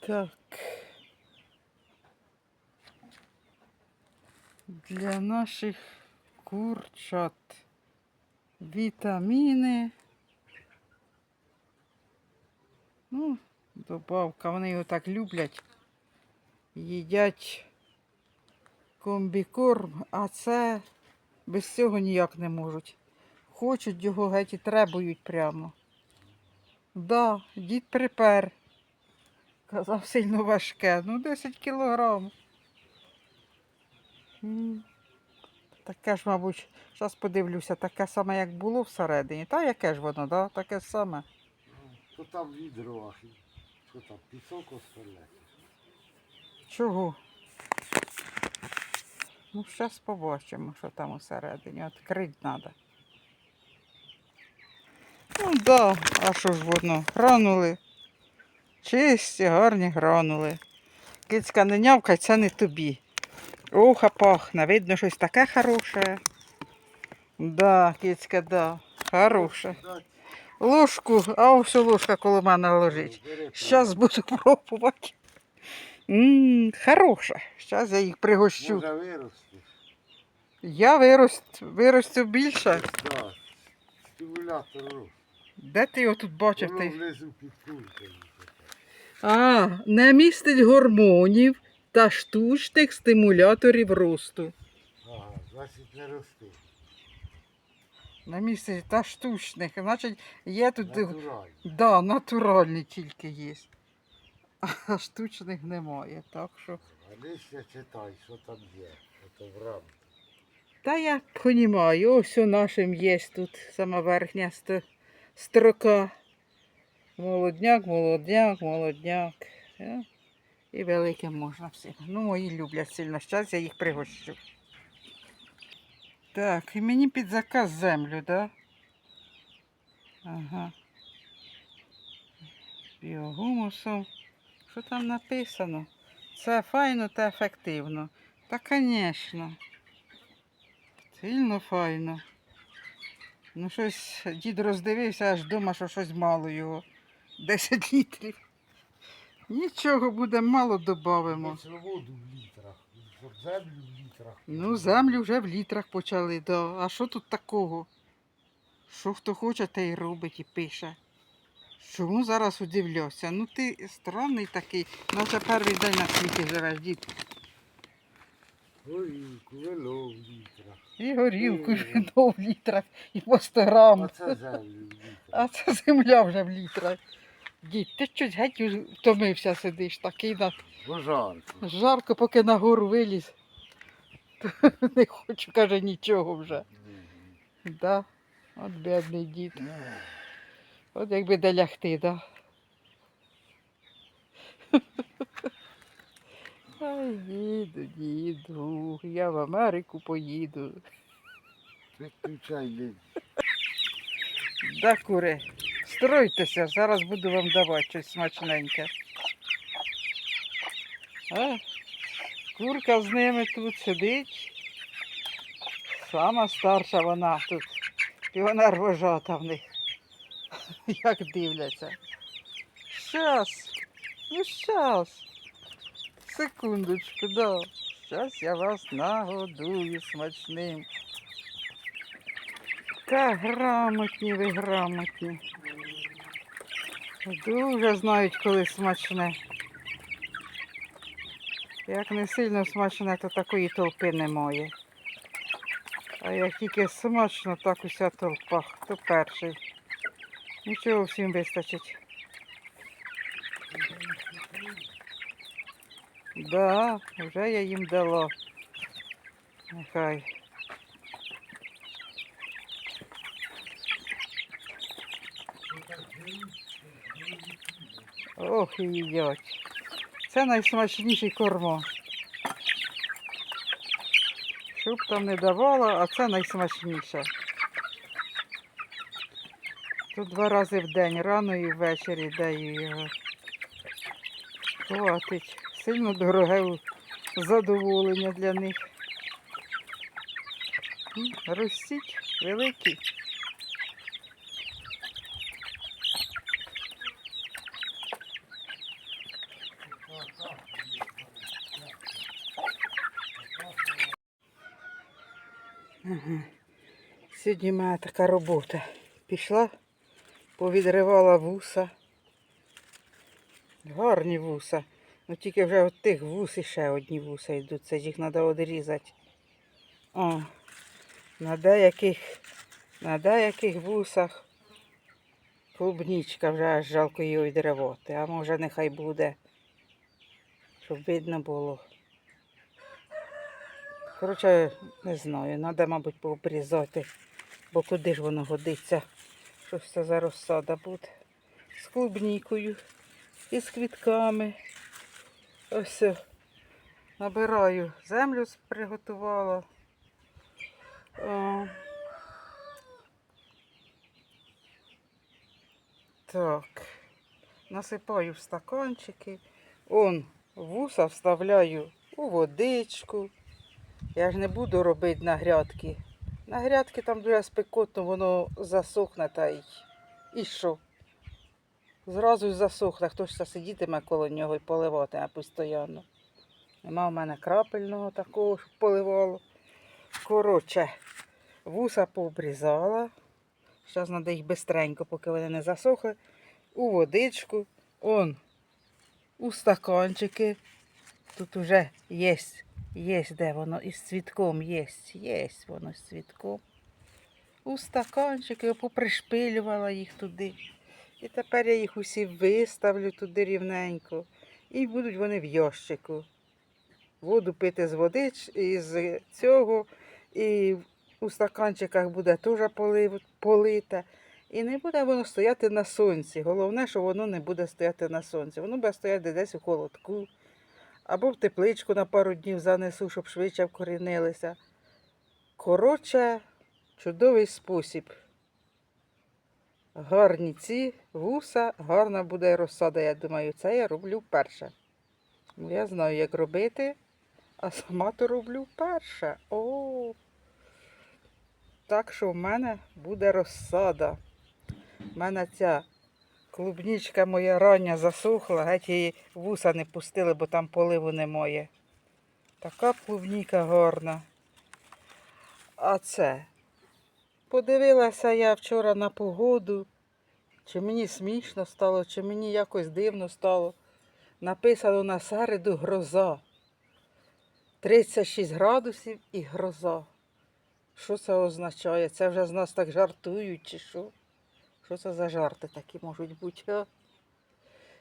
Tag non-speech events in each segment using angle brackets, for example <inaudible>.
Так. Для наших курчат вітаміни. Ну, добавка, вони його так люблять. Їдять комбікорм, а це без цього ніяк не можуть. Хочуть його геть і требують прямо. Да, дід припер. Казав сильно важке. Ну, 10 кілограм. Таке ж, мабуть, зараз подивлюся, таке саме, як було всередині. Та яке ж воно, да? таке саме. То там відро, ах, що там, пісок оставляти. Чого? Ну, зараз побачимо, що там усередині. Відкрити треба. Ну да, а що ж воно? Гранули. Чисті, гарні гранули. Кицька не нявкай, це не тобі. Оха пахне, видно щось таке хороше. Да, кицька, да. Хороше. Ложку, а ось ложка коло мене лежить. Зараз буду пробувати. Ммм, хороша. Зараз я їх пригощу. Я вирост, виросту більше. Стимулятор. Де ти його тут бачив? Ти? А, не містить гормонів та штучних стимуляторів росту. Ага, значить не рости. Не містить та штучних. Значить, є тут. Натурально. Да, натуральні тільки є. А штучних немає. Так що. А листя читай, що там є. Ото в рамці. Та я розумію, ось у нашим є тут сама верхня строка. Молодняк, молодняк, молодняк. Е, І велике можна всім. Ну, мої люблять сильно. Зараз я їх пригощу. Так, і мені під заказ землю? Да? Ага. Біогумусом. Що там написано? Це файно та ефективно. Та, звісно. Сильно файно. Ну, щось дід роздивився, аж думав, що щось мало його. 10 літрів. Нічого буде мало додамо. Це воду в літрах. Землю в літрах. Ну, землю вже в літрах почали, да. А що тут такого? Що хто хоче, те й робить і пише. Чому зараз удивлявся? Ну ти странний такий, наче перший день на світі живеш, дід. Горілку, вино в літрах. І горілку вино в літрах, і по 100 грам. А це землю в А це земля вже в літрах. Дід, ти щось геть втомився сидиш, такий на Бо жарко. жарко, поки на гору виліз. <laughs> Не хочу, каже, нічого вже. Да? От бідний дід. От якби де лягти, да? <laughs> Ай, діду, діду, я в Америку поїду. Виключай лінь. Да, кури, стройтеся, зараз буду вам давати щось смачненьке. А, курка з ними тут сидить. Сама старша вона тут. Піонер вожата в них. <laughs> Як дивляться. Щас. Ну щас. Секундочку, да. Щас я вас нагодую смачним. Та грамотні ви грамотні. Дуже знають, коли смачне. Як не сильно смачне, то такої толпи немає. А як тільки смачно, так уся толпа. Хто перший. Нічого всім вистачить. Да, вже я їм дала. Нехай. Ох, і їдять. Це найсмачніший кормо. Щоб там не давала, а це найсмачніше. Тут два рази в день, рано і ввечері даю його. Хватить. Сильно дороге задоволення для них. Ростіть великі. Ага. Сьогодні мене така робота. Пішла, повідривала вуса. Гарні вуса. Ну тільки вже от тих вус і ще одні вуса йдуть. Це ж їх треба одрізати. О, на деяких, на деяких вусах клубнічка вже аж жалко її відривати. А може нехай буде, щоб видно було. Коротше, не знаю, треба, мабуть, пообрізати, бо куди ж воно годиться. Щось це за розсада буде. З клубнікою і з квітками. Ось. Набираю землю приготувала. О. Так. Насипаю в стаканчики. Он вуса вставляю у водичку. Я ж не буду робити на грядки. На грядки там дуже спекотно, воно засохне та й. І що? Зразу засохне, хтось це сидітиме коло нього і поливатиме постійно. Нема в мене крапельного такого, щоб поливало. Коротше, вуса пообрізала. Зараз треба їх бистренько, поки вони не засохли. У водичку. Он у стаканчики. Тут уже є, є, де воно із цвітком є, є воно з цвітком. У стаканчики попришпилювала їх туди. І тепер я їх усі виставлю туди рівненько. І будуть вони в ящику. Воду пити з водич із цього. І у стаканчиках буде теж полите. І не буде воно стояти на сонці. Головне, що воно не буде стояти на сонці. Воно буде стояти десь у холодку. Або в тепличку на пару днів занесу, щоб швидше вкорінилися. Коротше, чудовий спосіб. Гарні ці вуса, гарна буде розсада, я думаю, це я роблю вперше. Ну, Я знаю, як робити, а сама то роблю вперше. О! Так що в мене буде розсада. У мене ця клубнічка моя рання засохла, геть її вуса не пустили, бо там поливу немає. Така клубніка гарна. А це. Подивилася я вчора на погоду, чи мені смішно стало, чи мені якось дивно стало. Написано на середу гроза. 36 градусів і гроза. Що це означає? Це вже з нас так жартують, чи що? Що це за жарти такі можуть бути?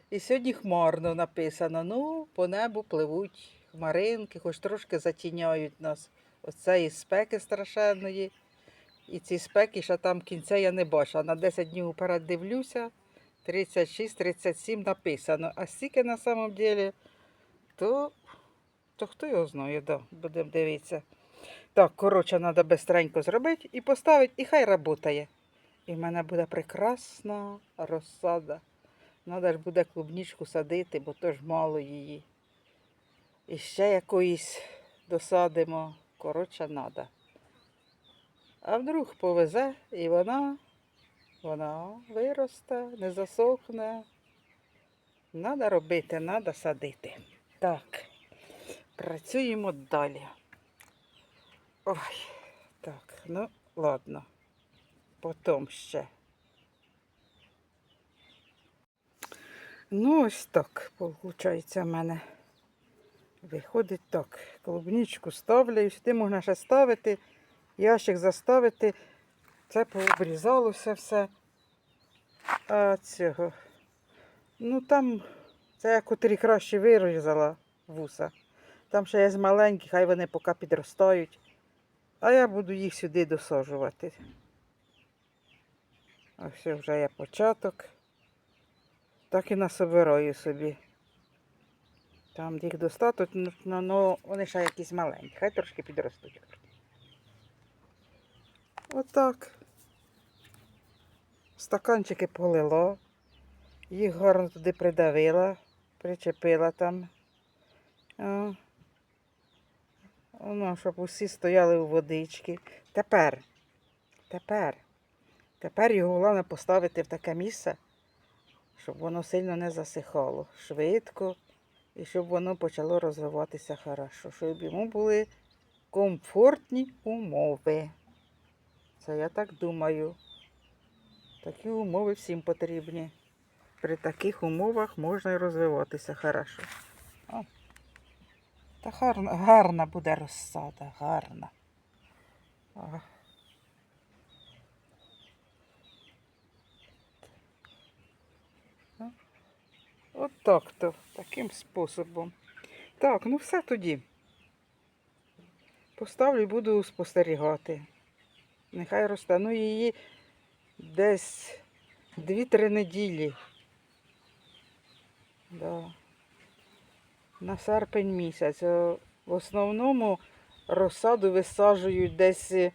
І сьогодні хмарно написано. Ну, по небу пливуть хмаринки, хоч трошки затіняють нас. Оце і спеки страшенної. І ці спеки, що там кінця я не бачу. А на 10 днів вперед дивлюся, 36-37 написано. А стільки на самом деле, то, то хто його знає, да, будемо дивитися. Так, коротше, треба бистренько зробити і поставити, і хай працює. І в мене буде прекрасна розсада. Треба ж буде клубнічку садити, бо то ж мало її. І ще якоїсь досадимо. Коротше, треба. А вдруг повезе, і вона, вона виросте, не засохне. Треба робити, треба садити. Так, працюємо далі. Ой, так, ну ладно. Потім ще. Ну, ось так, виходить, в мене. Виходить так. Клубничку ставлю, і сюди можна ще ставити, ящик заставити. Це пообрізалося все. А цього. Ну там, це я котрі краще вирізала вуса. Там ще є з маленьких, хай вони поки підростають. А я буду їх сюди досаджувати. Ось вже є початок. Так і насобираю собі. Там їх достатньо, але вони ще якісь маленькі. Хай трошки підростуть. Отак. Стаканчики полила. Їх гарно туди придавила, причепила там. Воно, щоб усі стояли у водички. Тепер, тепер, тепер його головне поставити в таке місце, щоб воно сильно не засихало. Швидко і щоб воно почало розвиватися хорошо, щоб йому були комфортні умови. Це я так думаю. Такі умови всім потрібні. При таких умовах можна і розвиватися хорошо. О. Та гарна, гарна буде розсада, гарна. Ага. От так то, таким способом. Так, ну все тоді. Поставлю і буду спостерігати. Нехай росте. Ну її десь 2-3 неділі. Да. На серпень місяць. В основному розсаду висаджують десь е,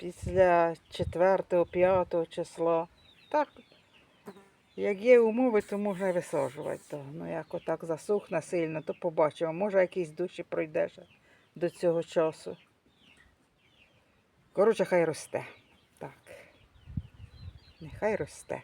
після 4-5 числа. Так, як є умови, то можна висаджувати. То. Ну, як отак засухне сильно, то побачимо. Може, якісь душі пройде до цього часу. Коротше, хай росте. Так. Нехай росте.